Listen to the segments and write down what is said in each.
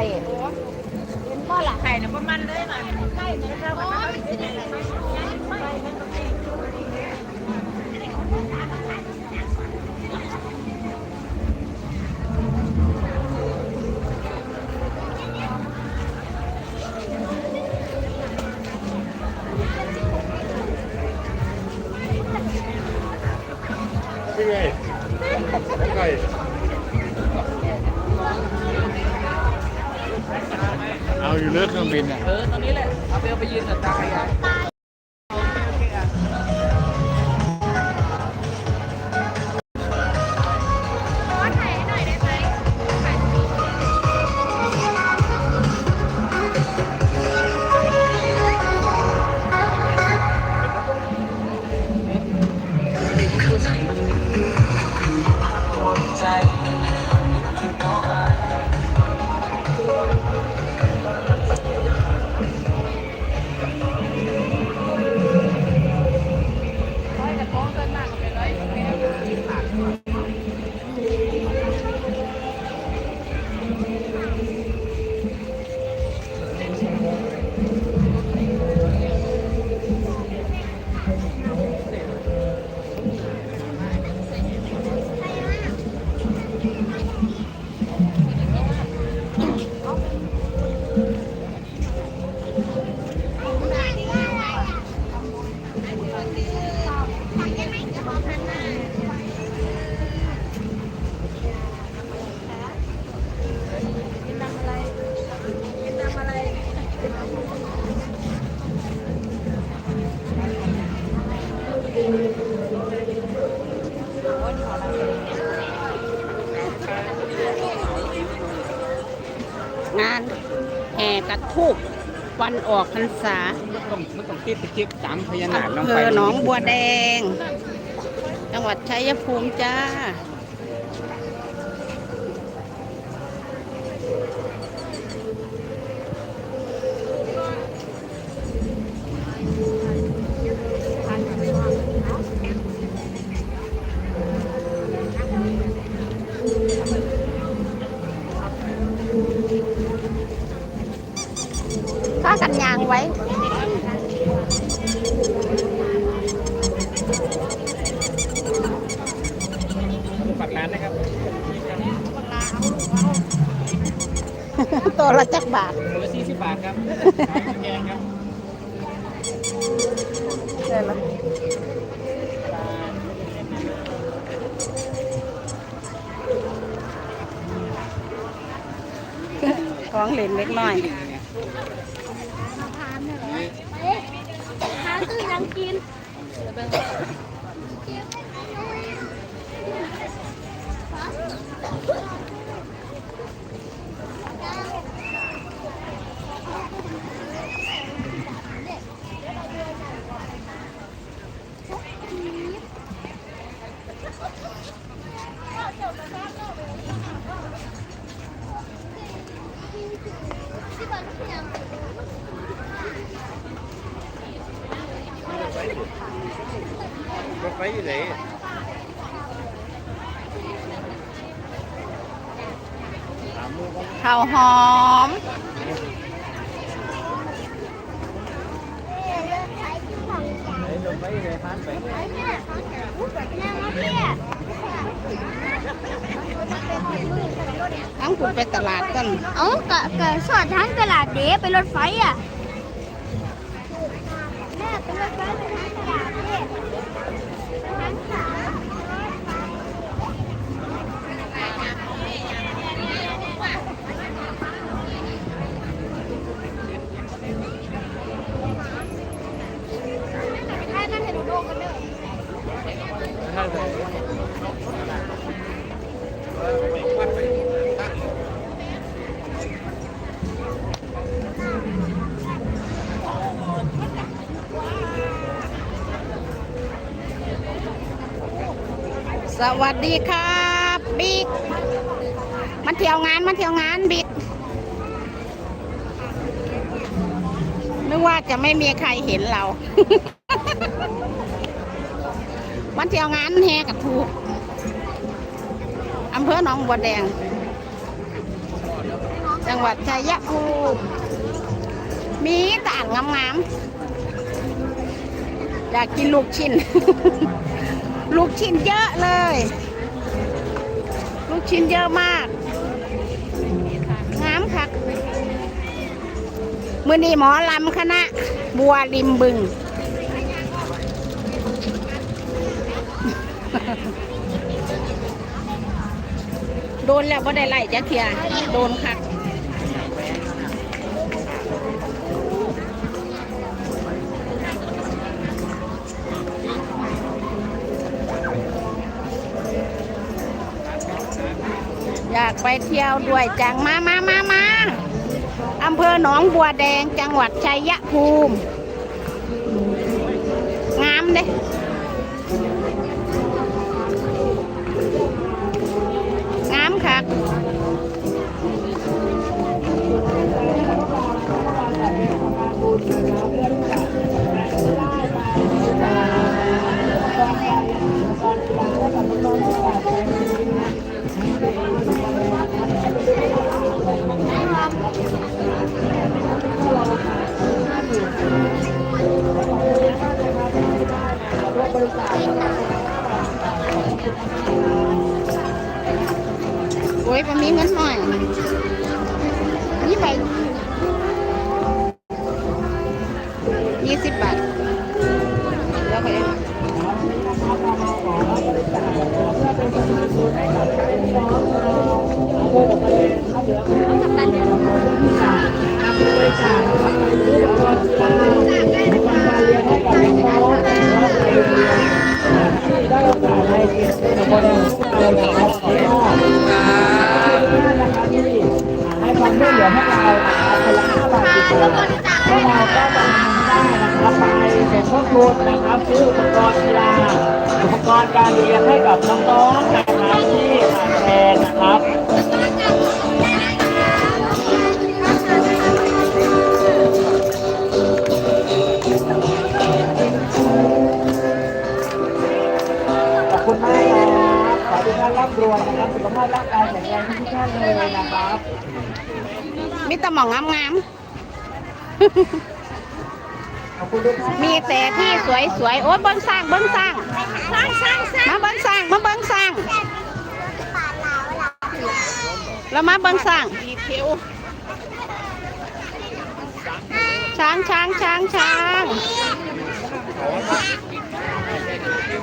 มาไข่เป็นบ่ล่ะไข่เนี่ยประมาณเลยมาไข่เนี่ยเราก็ต้องเป็นไรนี่ไก่ เอาอยู่เลือกเครื่องบินอะ เออตอนนี้แหละเอาไปเอาไปยืนกับตาขยาย ทูบวันออกพรรษาต้องมันต้องติดตะเกียบสามพญานาคลงอำเภไปอหนองบัวแดง จังหวัดชัยภูมิจ้าากันยางไว้ ฝากร้านนะครับตัวละจักบาทตัวละสี่สิบบาทครับแกงครับได้ละของเล่นเล็กน้อย หา ซื้อ รถไฟอยู่ไหนข้าวหอมลงไปเลยพันไปทั้งคุณไปตลาดกัน เอ้ากะกะสอดทั้งตลาดเดไปรถไฟอะแม่ไปรถไฟไป สวัสดีครับบิ๊กมาเที่ยวงานมาเที่ยวงานบิ๊กนึกว่าจะไม่มีใครเห็นเรามาเที่ยวงานแฮกับถูกอำเภอหนองบัวแดงจจังหวัดชัยภูมิมีต่างงามๆอยากกินลูกชิ้น ลูกชิ้นเยอะเลย ลูกชิ้นเยอะมากงามคักมือนี้หมอลำคณะ บัวริมบึง โดนแล้วบ่ได้ไล่จักเทียโดนคัก ไปเที่ยวด้วยจังมามามามาอำเภอหนองบัวแดงจังหวัดชัยภูมิ งามเลยงามค่ะ นี่ เรียนให้กับน้องๆนะครับที่ขาดแคลนนะครับ ขอบคุณมากครับขอให้ทุกท่านร่ำรวยนะครับ สุขภาพร่างกายแข็งแรงทุกท่านเลยนะครับมีแตะหมองงามๆ มีแต่ที่สวยๆโอ้ยเบิ้งสร้างเบิ้งสร้างสร้างสร้างสร้างมาเบิ้งสร้างมาเบิ้งสร้างป่าเหลาเหลาแล้วมาเบิ้งสร้างช้างช้างช้างช้าง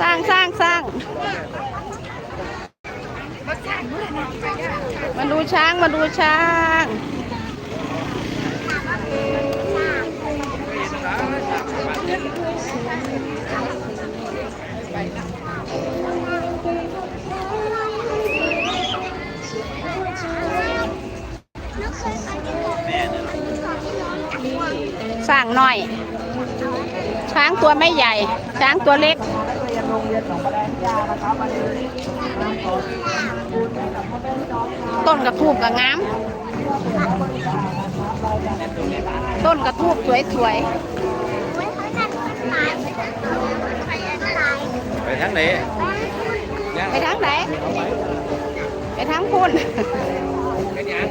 สร้างสร้างสร้างมาดูช้างมาดูช้าง สร้างหน่อย ช้างตัวไม่ใหญ่ ช้างตัวเล็กต้นกระทูบกับงาม ต้นกระทูบสวยๆ ไม้ไปจัดต้นไม้ไปจัดต้นไม้ไปทางไหนๆไปทางไหนไปทางพุ่นเป็นยัง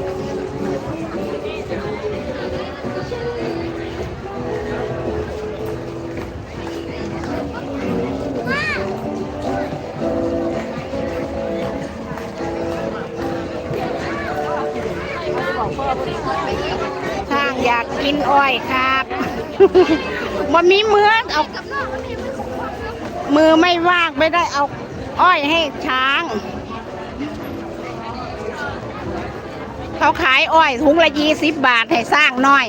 ช้างอยากกินอ้อยครับ มันมีมือเอามือไม่ว่างไม่ได้เอา อ้อยให้ช้าง เขาขายอ้อยถุงละยี่สิบบาทให้สร้างน้อย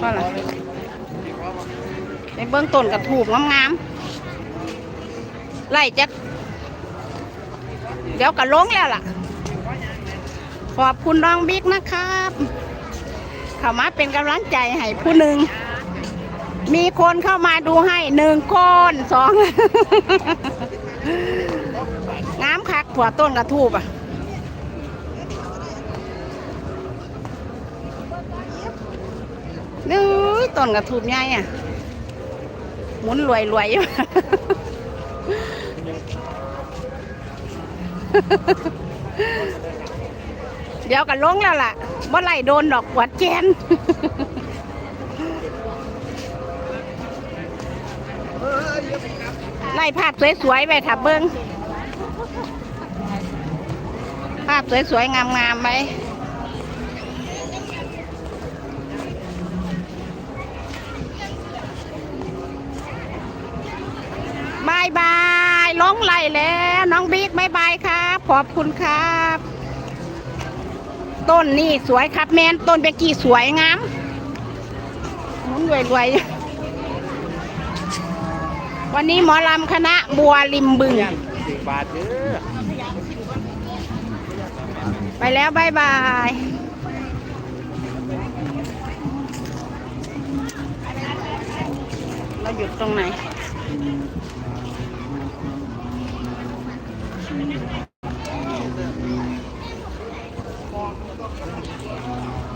ก็ล่ะในเบื้องต้นกระถูกงามๆไล่จัก เดี๋ยวก็ลงแล้วล่ะ ขอบคุณน้องบิ๊กนะครับ เข้ามาเป็นกำลังใจให้ผู้หนึ่ง มีคนเข้ามาดูให้หนึ่งคนสองงามคักผัวต้นกระทูบอะนี่ต้นกระทูบใหญ่อะหมุนรวยรวยอยู่ เดี๋ยวก็ลงแล้วล่ะเมื่อไหร่โดนดอกกวาดแกนไล่ภาพสวยๆไปถับเบิ้งภาพสวยๆ งามๆไปบายบายลงไหลแล้ว น้องบิ๊กบายบายครับ ขอบคุณครับ ต้นนี่สวยครับแมนต้นเบกกี้สวยงามมุนรวยรวยวันนี้หมอลำคณะบัวริมบึงบาทไปแล้วบายบายเราหยุดตรงไหน